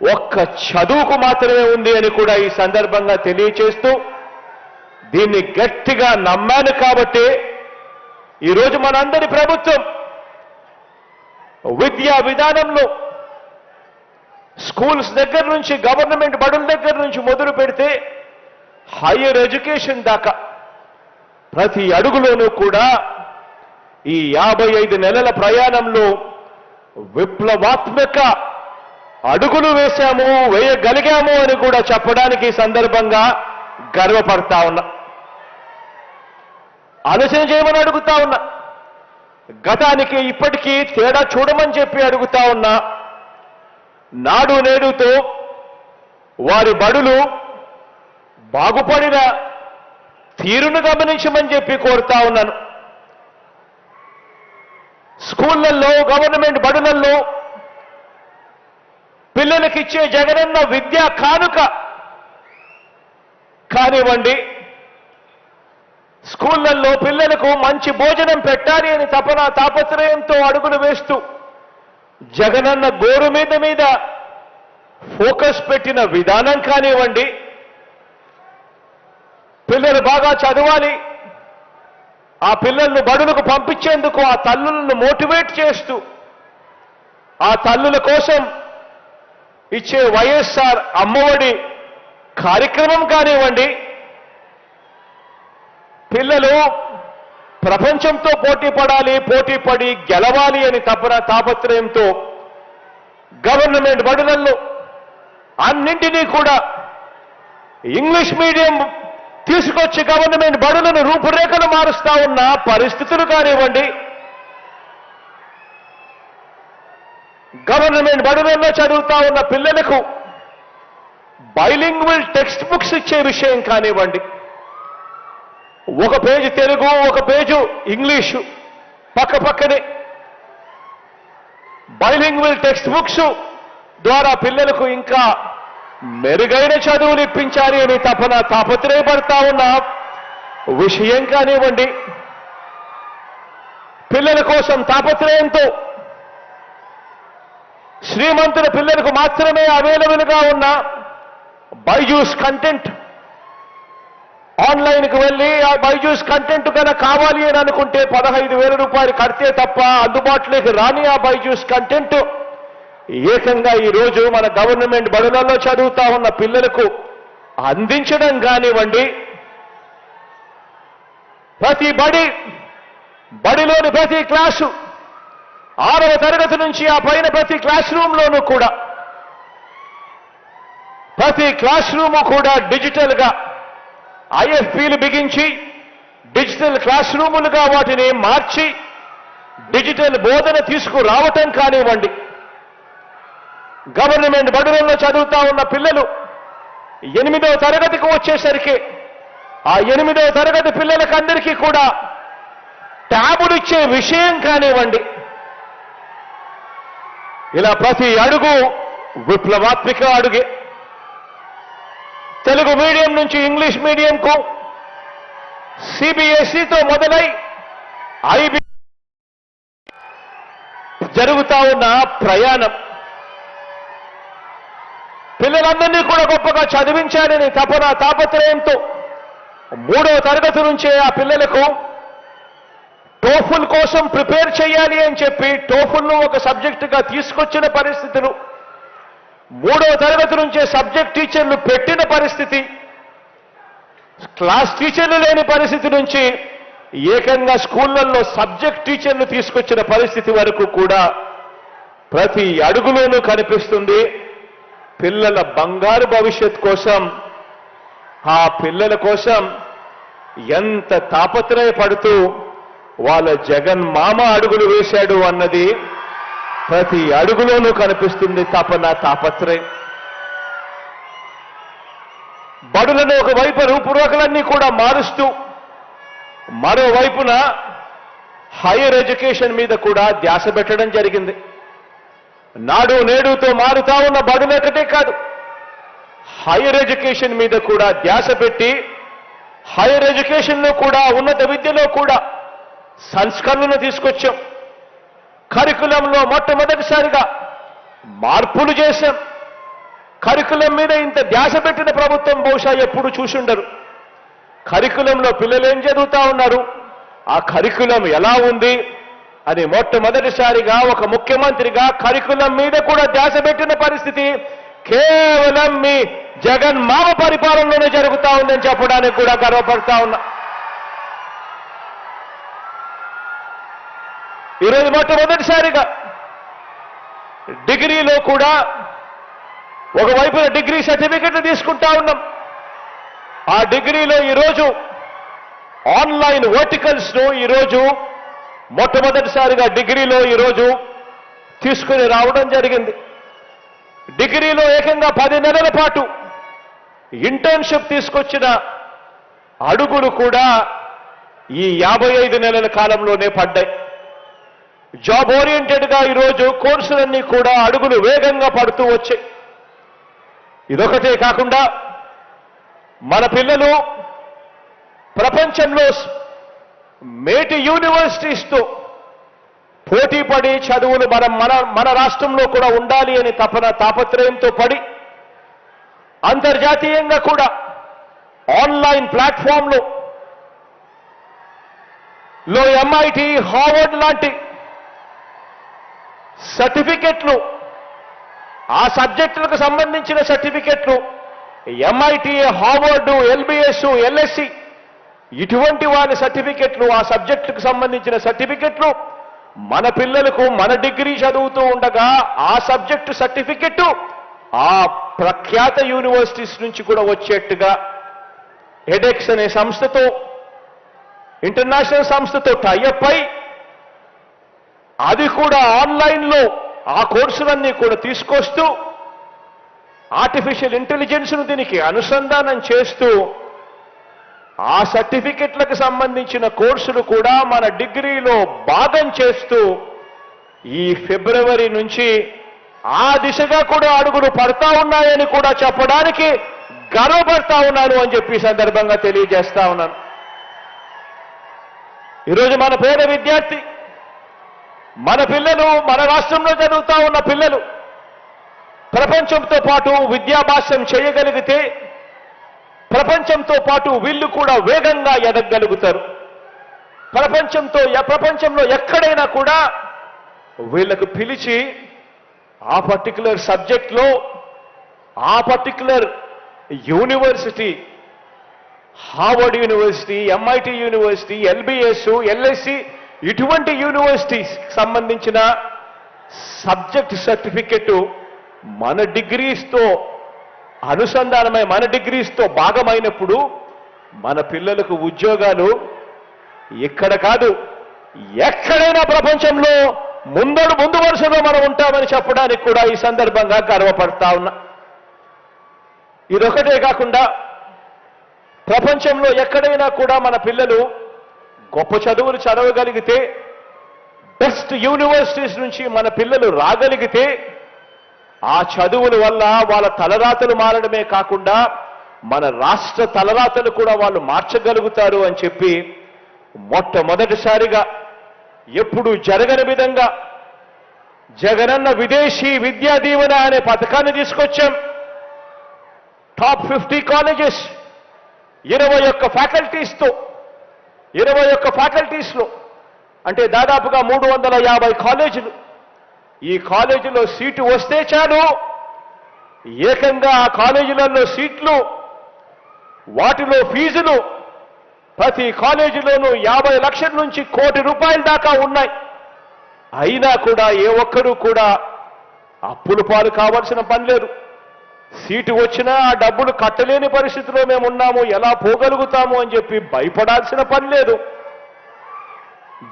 ఒక్క చదువుకు మాత్రమే ఉంది అని కూడా ఈ సందర్భంగా తెలియచేస్తూ దీన్ని గట్టిగా నమ్మాను కాబట్టి ఈరోజు మనందరి ప్రభుత్వం విద్యా విధానంలో స్కూల్స్ దగ్గర నుంచి గవర్నమెంట్ బడుల దగ్గర నుంచి మొదలు పెడితే హైయర్ ఎడ్యుకేషన్ దాకా ప్రతి అడుగులోనూ కూడా ఈ యాభై ఐదు నెలల ప్రయాణంలో విప్లవాత్మక అడుగులు వేశాము వేయగలిగాము అని కూడా చెప్పడానికి సందర్భంగా గర్వపడతా ఉన్నా. ఆలోచన చేయమని అడుగుతా ఉన్నా. గతానికి ఇప్పటికీ తేడా చూడమని చెప్పి అడుగుతా ఉన్నా. నాడు నేడుతో వారి బడులు బాగుపడిన తీరును గమనించమని చెప్పి కోరుతా ఉన్నాను. స్కూళ్ళల్లో గవర్నమెంట్ బడులల్లో పిల్లలకిచ్చే జగనన్న విద్యా కానుక కానివ్వండి. స్కూళ్ళల్లో పిల్లలకు మంచి భోజనం పెట్టాలి అని తపన తాపత్రయంతో అడుగులు వేస్తూ జగనన్న గోరు మీద మీద ఫోకస్ పెట్టిన విధానం కానివ్వండి. పిల్లలు బాగా చదవాలి. ఆ పిల్లలను బడులకు పంపించేందుకు ఆ తల్లులను మోటివేట్ చేస్తూ ఆ తల్లుల కోసం ఇచ్చే వైఎస్ఆర్ అమ్మఒడి కార్యక్రమం కానివ్వండి పిల్లలు ప్రపంచంతో పోటీ పడాలి పోటీ పడి గెలవాలి అని తపన తాపత్రయంతో గవర్నమెంట్ బడులలో అన్నింటినీ కూడా ఇంగ్లీష్ మీడియం తీసుకొచ్చి గవర్నమెంట్ బడులను రూపురేఖలు మారుస్తా ఉన్న పరిస్థితులు కానివ్వండి గవర్నమెంట్ బడులలో చదువుతా ఉన్న పిల్లలకు బైలింగ్వల్ టెక్స్ట్ బుక్స్ ఇచ్చే విషయం కానివ్వండి. ఒక పేజీ తెలుగు ఒక పేజు ఇంగ్లీషు పక్క పక్కనే. బైలింగ్వల్ టెక్స్ట్ బుక్స్ ద్వారా పిల్లలకు ఇంకా మెరుగైన చదువులు ఇప్పించాలి అని తపన తాపత్రయపడతా ఉన్న విషయం కానివ్వండి. పిల్లల కోసం తాపత్రయంతో శ్రీమంతుల పిల్లలకు మాత్రమే అవైలబుల్గా ఉన్న బైజూస్ కంటెంట్ ఆన్లైన్కి వెళ్ళి ఆ బైజూస్ కంటెంట్ కనుక కావాలి అని అనుకుంటే పదహైదు వేల రూపాయలు కడితే తప్ప అందుబాటులోకి రాని ఆ బైజూస్ కంటెంట్ ఏకంగా ఈరోజు మన గవర్నమెంట్ బడులలో చదువుతా ఉన్న పిల్లలకు అందించడం కానివ్వండి. ప్రతి బడి బడిలోని ప్రతి క్లాసు ఆరవ తరగతి నుంచి ఆ పైన ప్రతి క్లాస్ రూమ్లోనూ కూడా ప్రతి క్లాస్ రూమ్ కూడా డిజిటల్గా ఐఎఫ్పీలు బిగించి డిజిటల్ క్లాస్ రూములుగా వాటిని మార్చి డిజిటల్ బోధన తీసుకురావటం కానివ్వండి. గవర్నమెంట్ బడులలో చదువుతా ఉన్న పిల్లలు ఎనిమిదవ తరగతికి వచ్చేసరికి ఆ ఎనిమిదవ తరగతి పిల్లలకందరికీ కూడా ట్యాబులు ఇచ్చే విషయం కానివ్వండి. ఇలా ప్రతి అడుగు విప్లవాత్మిక అడుగే. తెలుగు మీడియం నుంచి ఇంగ్లీష్ మీడియంకు సిబిఎస్ఈతో మొదలై ఐబి జరుగుతా ఉన్న ప్రయాణం. పిల్లలందరినీ కూడా గొప్పగా చదివించాలని తపన తాపత్రయంతో మూడవ తరగతి నుంచే ఆ పిల్లలకు టోఫుల్ కోసం ప్రిపేర్ చేయాలి అని చెప్పి టోఫుల్ను ఒక సబ్జెక్టుగా తీసుకొచ్చిన పరిస్థితులు. మూడవ తరగతి నుంచే సబ్జెక్ట్ టీచర్లు పెట్టిన పరిస్థితి. క్లాస్ టీచర్లు లేని పరిస్థితి నుంచి ఏకంగా స్కూళ్ళల్లో సబ్జెక్ట్ టీచర్లు తీసుకొచ్చిన పరిస్థితి వరకు కూడా ప్రతి అడుగులోనూ కనిపిస్తుంది. పిల్లల బంగారు భవిష్యత్ కోసం ఆ పిల్లల కోసం ఎంత తాపత్రయపడుతూ వాళ్ళ జగన్ మామ అడుగులు వేశాడు అన్నది ప్రతి అడుగులోనూ కనిపిస్తుంది తపన తాపత్రయం. బడులను ఒకవైపు రూపురేఖలన్నీ కూడా మారుస్తూ మరోవైపున హైయర్ ఎడ్యుకేషన్ మీద కూడా ధ్యాస పెట్టడం జరిగింది. నాడు నేడుతో మారుతా ఉన్న బడులొకటే కాదు హైయర్ ఎడ్యుకేషన్ మీద కూడా ధ్యాస పెట్టి హైయర్ ఎడ్యుకేషన్లో కూడా ఉన్నత విద్యలో కూడా సంస్కరణలు తీసుకొచ్చాం. కరికులంలో మొట్టమొదటిసారిగా మార్పులు చేశాం. కరికులం మీద ఇంత ధ్యాస పెట్టిన ప్రభుత్వం బహుశా ఎప్పుడు చూసుండరు. కరికులంలో పిల్లలు ఏం చదువుతా ఉన్నారు? ఆ కరికులం ఎలా ఉంది? అని మొట్టమొదటిసారిగా ఒక ముఖ్యమంత్రిగా కరికులం మీద కూడా ధ్యాస పెట్టిన పరిస్థితి కేవలం మీ జగన్ మామ పరిపాలనలోనే జరుగుతా ఉందని చెప్పడానికి కూడా గర్వపడతా ఉన్నా. ఈరోజు మొట్టమొదటిసారిగా డిగ్రీలో కూడా ఒకవైపున డిగ్రీ సర్టిఫికెట్లు తీసుకుంటా ఉన్నాం. ఆ డిగ్రీలో ఈరోజు ఆన్లైన్ వర్టికల్స్ను ఈరోజు మొట్టమొదటిసారిగా డిగ్రీలో ఈరోజు తీసుకుని రావడం జరిగింది. డిగ్రీలో ఏకంగా పది నెలల పాటు ఇంటర్న్షిప్ తీసుకొచ్చిన అడుగులు కూడా ఈ యాభై ఐదు నెలల కాలంలోనే పడ్డాయి. జాబ్ ఓరియంటెడ్గా ఈరోజు కోర్సులన్నీ కూడా అడుగులు వేగంగా పడుతూ వచ్చాయి ఇదొకటే కాకుండా మన పిల్లలు ప్రపంచంలో మేటి యూనివర్సిటీస్తో పోటీపడి చదువులు మనం మన మన రాష్ట్రంలో కూడా ఉండాలి అని తపన తాపత్రయంతో పడి అంతర్జాతీయంగా కూడా ఆన్లైన్ ప్లాట్ఫామ్లో లో ఎంఐటి హార్వర్డ్ లాంటి సర్టిఫికెట్లు. ఆ సబ్జెక్టులకు సంబంధించిన సర్టిఫికెట్లు. ఎంఐటి హార్వర్డ్ ఎల్బిఎస్ ఎల్ఎస్సి ఇటువంటి వారి సర్టిఫికెట్లు ఆ సబ్జెక్టుకు సంబంధించిన సర్టిఫికెట్లు మన పిల్లలకు మన డిగ్రీ చదువుతూ ఉండగా ఆ సబ్జెక్టు సర్టిఫికెట్ ఆ ప్రఖ్యాత యూనివర్సిటీస్ నుంచి కూడా వచ్చేట్టుగా ఎడెక్స్ అనే సంస్థతో ఇంటర్నేషనల్ సంస్థతో టైఅప్ అయి అది కూడా ఆన్లైన్లో ఆ కోర్సులన్నీ కూడా తీసుకొస్తూ ఆర్టిఫిషియల్ ఇంటెలిజెన్స్ను దీనికి అనుసంధానం చేస్తూ ఆ సర్టిఫికెట్లకు సంబంధించిన కోర్సులు కూడా మన డిగ్రీలో భాగం చేస్తూ ఈ ఫిబ్రవరి నుంచి ఆ దిశగా కూడా అడుగులు పడతా ఉన్నాయని కూడా చెప్పడానికి గర్వపడతా ఉన్నాను అని చెప్పి సందర్భంగా తెలియజేస్తా ఉన్నాను. ఈరోజు మన పేద విద్యార్థి మన పిల్లలు మన రాష్ట్రంలో చదువుతా ఉన్న పిల్లలు ప్రపంచంతో పాటు విద్యాభాసం చేయగలిగితే ప్రపంచంతో పాటు వీళ్ళు కూడా వేగంగా ఎదగలుగుతారు ప్రపంచంతో ప్రపంచంలో ఎక్కడైనా కూడా వీళ్ళకు పిలిచి ఆ పర్టికులర్ సబ్జెక్ట్లో ఆ particular university Harvard University MIT university LBS LSC ఇటువంటి యూనివర్సిటీస్ సంబంధించిన సబ్జెక్ట్ సర్టిఫికెట్ మన డిగ్రీస్తో అనుసంధానమై మన డిగ్రీస్తో భాగమైనప్పుడు మన పిల్లలకు ఉద్యోగాలు ఇక్కడ కాదు ఎక్కడైనా ప్రపంచంలో ముందడు ముందు వరుసలో మనం ఉంటామని చెప్పడానికి కూడా ఈ సందర్భంగా గర్వపడతా ఉన్నా. ఇదొకటే కాకుండా ప్రపంచంలో ఎక్కడైనా కూడా మన పిల్లలు గొప్ప చదువులు చదవగలిగితే బెస్ట్ యూనివర్సిటీస్ నుంచి మన పిల్లలు రాగలిగితే ఆ చదువుల వల్ల వాళ్ళ తలరాతలు మారడమే కాకుండా మన రాష్ట్ర తలరాతలు కూడా వాళ్ళు మార్చగలుగుతారు అని చెప్పి మొట్టమొదటిసారిగా ఎప్పుడు జరగని విధంగా జగనన్న విదేశీ విద్యా దీవెన అనే పథకాన్ని తీసుకొచ్చాం. టాప్ ఫిఫ్టీ కాలేజెస్ ఇరవై ఒక్క ఫ్యాకల్టీస్తో ఇరవై ఒక్క ఫ్యాకల్టీస్లో అంటే దాదాపుగా మూడు వందల యాభై కాలేజీలు. ఈ కాలేజీలో సీటు వస్తే చాలు. ఏకంగా ఆ కాలేజీలలో సీట్లు వాటిలో ఫీజులు ప్రతి కాలేజీలోనూ యాభై లక్షల నుంచి కోటి రూపాయల దాకా ఉన్నాయి. అయినా కూడా ఏ ఒక్కరూ కూడా అప్పులు పాలు కావాల్సిన పని లేదు. సీటు వచ్చినా ఆ డబ్బులు కట్టలేని పరిస్థితిలో మేము ఉన్నాము. ఎలా పోగలుగుతాము అని చెప్పి భయపడాల్సిన పని లేదు.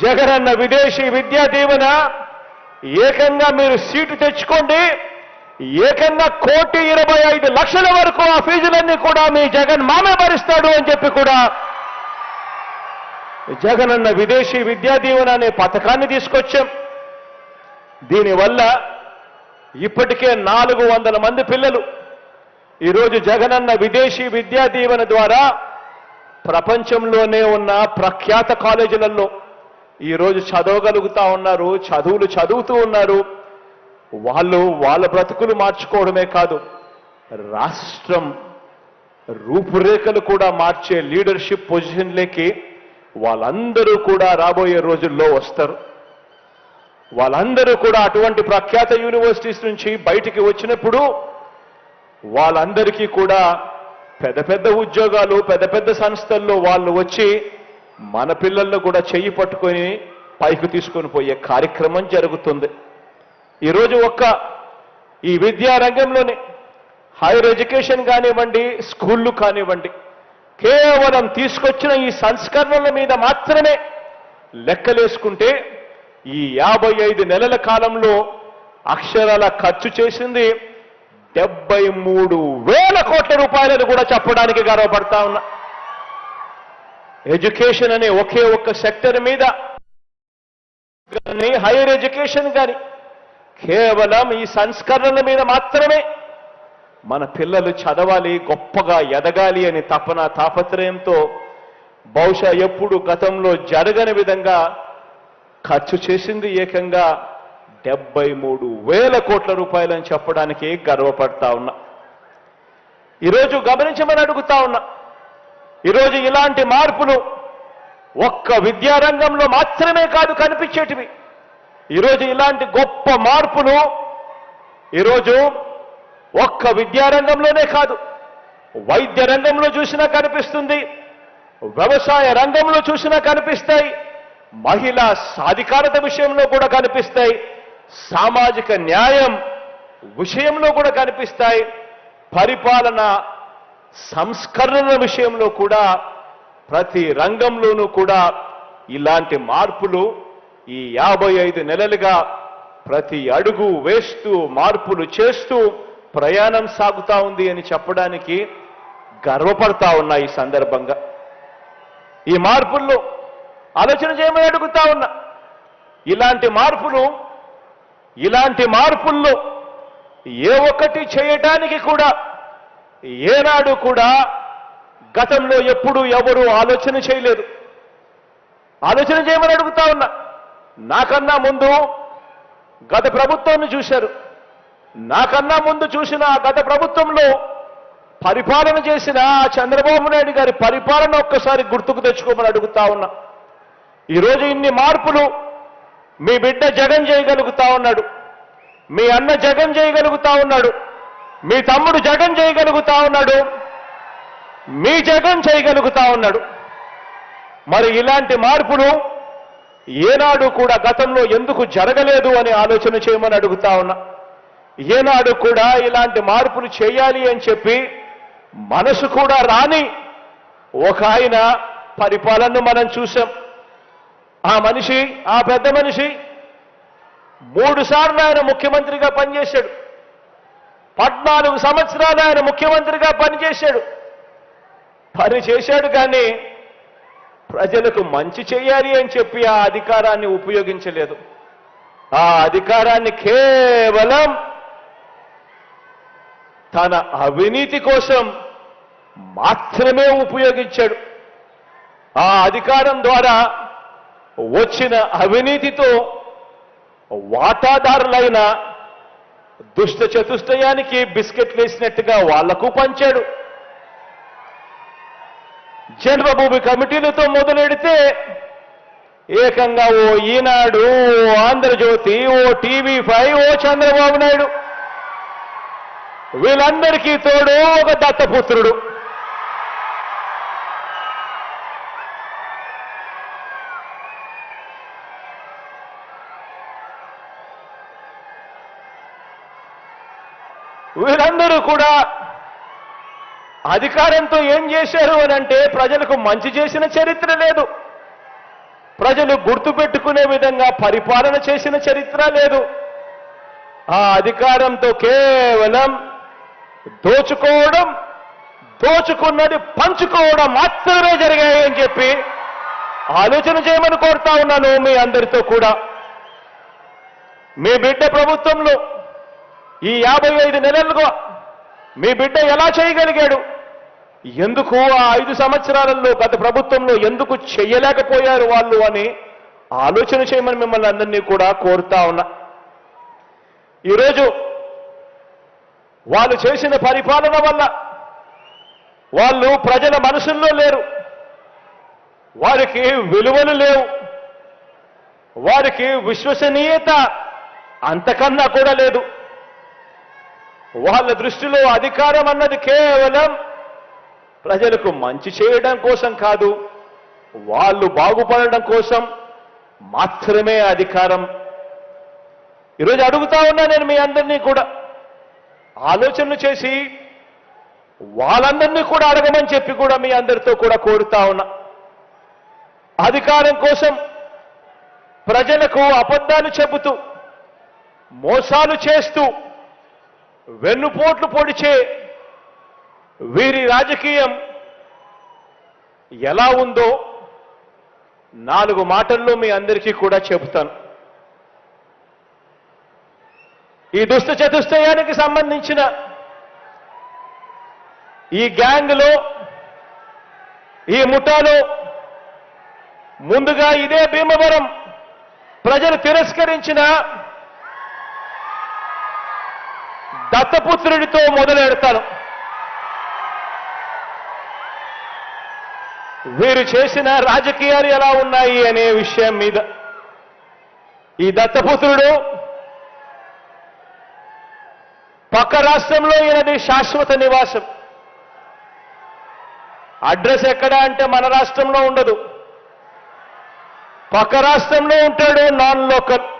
జగనన్న విదేశీ విద్యా దీవెన ఏకంగా మీరు సీటు తెచ్చుకోండి. ఏకంగా కోటి ఇరవై ఐదు లక్షల వరకు ఆ ఫీజులన్నీ కూడా మీ జగన్ మామే భరిస్తాడు అని చెప్పి కూడా జగన్ అన్న విదేశీ విద్యా దీవెన అనే పథకాన్ని తీసుకొచ్చాం. దీనివల్ల ఇప్పటికే నాలుగు వందల మంది పిల్లలు ఈరోజు జగనన్న విదేశీ విద్యా దీవెన ద్వారా ప్రపంచంలోనే ఉన్న ప్రఖ్యాత కాలేజీలలో ఈరోజు చదవగలుగుతా ఉన్నారు చదువులు చదువుతూ ఉన్నారు. వాళ్ళు వాళ్ళ బ్రతుకులు మార్చుకోవడమే కాదు రాష్ట్రం రూపురేఖలు కూడా మార్చే లీడర్షిప్ పొజిషన్లోకి వాళ్ళందరూ కూడా రాబోయే రోజుల్లో వస్తారు. వాళ్ళందరూ కూడా అటువంటి ప్రఖ్యాత యూనివర్సిటీస్ నుంచి బయటికి వచ్చినప్పుడు వాళ్ళందరికీ కూడా పెద్ద పెద్ద ఉద్యోగాలు పెద్ద పెద్ద సంస్థల్లో వాళ్ళు వచ్చి మన పిల్లలను కూడా చెయ్యి పట్టుకొని పైకి తీసుకొని పోయే కార్యక్రమం జరుగుతుంది. ఈరోజు ఒక్క ఈ విద్యారంగంలోని హైయర్ ఎడ్యుకేషన్ కానివ్వండి స్కూళ్ళు కానివ్వండి కేవలం తీసుకొచ్చిన ఈ సంస్కరణల మీద మాత్రమే లెక్కలేసుకుంటే ఈ యాభై ఐదు నెలల కాలంలో అక్షరాల ఖర్చు చేసింది డెబ్బై మూడు వేల కోట్ల రూపాయలను కూడా చెప్పడానికి గర్వపడతా ఉన్నా. ఎడ్యుకేషన్ అనే ఒకే ఒక్క సెక్టర్ మీద కానీ హైయర్ ఎడ్యుకేషన్ కానీ కేవలం ఈ సంస్కరణల మీద మాత్రమే మన పిల్లలు చదవాలి గొప్పగా ఎదగాలి అని తపన తాపత్రయంతో బహుశా ఎప్పుడు గతంలో జరగని విధంగా ఖర్చు చేసింది ఏకంగా డెబ్బై మూడు వేల కోట్ల రూపాయలని చెప్పడానికి గర్వపడతా ఉన్నా. ఈరోజు గమనించమని అడుగుతా ఉన్నా. ఈరోజు ఇలాంటి మార్పులు ఒక్క విద్యారంగంలో మాత్రమే కాదు కనిపించేటివి. ఈరోజు ఇలాంటి గొప్ప మార్పులు ఈరోజు ఒక్క విద్యారంగంలోనే కాదు వైద్య రంగంలో చూసినా కనిపిస్తుంది వ్యవసాయ రంగంలో చూసినా కనిపిస్తాయి మహిళా సాధికారత విషయంలో కూడా కనిపిస్తాయి. సామాజిక న్యాయం విషయంలో కూడా కనిపిస్తాయి. పరిపాలన సంస్కరణల విషయంలో కూడా ప్రతి రంగంలోనూ కూడా ఇలాంటి మార్పులు ఈ యాభై ఐదు నెలలుగా ప్రతి అడుగు వేస్తూ మార్పులు చేస్తూ ప్రయాణం సాగుతా ఉంది అని చెప్పడానికి గర్వపడతా ఉన్నా ఈ సందర్భంగా. ఈ మార్పుల్లో ఆలోచన చేయమని అడుగుతా ఉన్నా. ఇలాంటి మార్పులు ఇలాంటి మార్పుల్లో ఏ ఒక్కటి చేయటానికి కూడా ఏనాడు కూడా గతంలో ఎప్పుడు ఎవరు ఆలోచన చేయలేదు. ఆలోచన చేయమని అడుగుతా ఉన్నా. నాకన్నా ముందు గత ప్రభుత్వాన్ని చూశారు. నాకన్నా ముందు చూసిన గత ప్రభుత్వంలో పరిపాలన చేసిన చంద్రబాబు నాయుడు గారి పరిపాలన ఒక్కసారి గుర్తుకు తెచ్చుకోమని అడుగుతా ఉన్నా. ఈరోజు ఇన్ని మార్పులు మీ బిడ్డ జగన్ చేయగలుగుతా ఉన్నాడు. మీ అన్న జగన్ చేయగలుగుతా ఉన్నాడు. మీ తమ్ముడు జగన్ చేయగలుగుతా ఉన్నాడు. మీ జగన్ చేయగలుగుతా ఉన్నాడు. మరి ఇలాంటి మార్పులు ఏనాడు కూడా గతంలో ఎందుకు జరగలేదు అని ఆలోచన చేయమని అడుగుతా ఉన్నా. ఏనాడు కూడా ఇలాంటి మార్పులు చేయాలి అని చెప్పి మనసు కూడా రాని ఒక ఆయన పరిపాలనను మనం చూసాం. ఆ మనిషి ఆ పెద్ద మనిషి మూడుసార్లు ఆయన ముఖ్యమంత్రిగా పనిచేశాడు. పద్నాలుగు సంవత్సరాలు ఆయన ముఖ్యమంత్రిగా పనిచేశాడు. పని చేశాడు కానీ ప్రజలకు మంచి చేయాలి అని చెప్పి ఆ అధికారాన్ని ఉపయోగించలేదు. ఆ అధికారాన్ని కేవలం తన అవినీతి కోసం మాత్రమే ఉపయోగించాడు. ఆ అధికారం ద్వారా వచ్చిన అవినీతితో వాటాదారులైన దుష్ట చతుష్టయానికి బిస్కెట్లు వేసినట్టుగా వాళ్ళకు పంచాడు. జన్మభూమి కమిటీలతో మొదలెడితే ఏకంగా ఓ ఈనాడు ఓ ఆంధ్రజ్యోతి ఓ టీవీ ఫైవ్ ఓ చంద్రబాబు నాయుడు. వీళ్ళందరికీ తోడు ఒక దత్తపుత్రుడు. వీరందరూ కూడా అధికారంతో ఏం చేశారు అని అంటే ప్రజలకు మంచి చేసిన చరిత్ర లేదు. ప్రజలు గుర్తుపెట్టుకునే విధంగా పరిపాలన చేసిన చరిత్ర లేదు. ఆ అధికారంతో కేవలం దోచుకోవడం దోచుకున్నది పంచుకోవడం మాత్రమే జరిగాయి అని చెప్పి ఆలోచన చేయమని కోరుతా ఉన్నాను మీ అందరితో కూడా. మీ బిడ్డ ప్రభుత్వంలో ఈ యాభై ఐదు నెలలుగా మీ బిడ్డ ఎలా చేయగలిగాడు? ఎందుకు ఆ ఐదు సంవత్సరాలలో గత ప్రభుత్వంలో ఎందుకు చేయలేకపోయారు వాళ్ళు అని ఆలోచన చేయమని మిమ్మల్ని అందరినీ కూడా కోరుతా ఉన్నా. ఈరోజు వాళ్ళు చేసిన పరిపాలన వల్ల వాళ్ళు ప్రజల మనసుల్లో లేరు. వారికి విలువలు లేవు. వారికి విశ్వసనీయత అంతకన్నా కూడా లేదు. వాళ్ళ దృష్టిలో అధికారం అన్నది కేవలం ప్రజలకు మంచి చేయడం కోసం కాదు వాళ్ళు బాగుపడడం కోసం మాత్రమే అధికారం. ఈరోజు అడుగుతా ఉన్నా నేను మీ అందరినీ కూడా ఆలోచనలు చేసి వాళ్ళందరినీ కూడా అడగమని చెప్పి కూడా మీ అందరితో కూడా కోరుతా ఉన్నా. అధికారం కోసం ప్రజలకు అబద్ధాలు చెబుతూ మోసాలు చేస్తూ వెన్నుపోట్లు పొడిచే వీరి రాజకీయం ఎలా ఉందో నాలుగు మాటల్లో మీ అందరికీ కూడా చెబుతాను. ఈ దుష్ట చతుష్టయానికి సంబంధించిన ఈ గ్యాంగ్లో ఈ ముఠాలో ముందుగా ఇదే భీమవరం ప్రజలు తిరస్కరించిన దత్తపుత్రుడితో మొదలెడతాను. వీరు చేసిన రాజకీయాలు ఎలా ఉన్నాయి అనే విషయం మీద. ఈ దత్తపుత్రుడు పక్క రాష్ట్రంలో ఈయనది శాశ్వత నివాసం. అడ్రస్ ఎక్కడ అంటే మన రాష్ట్రంలో ఉండదు. పక్క రాష్ట్రంలో ఉంటాడు నాన్ లోకల్.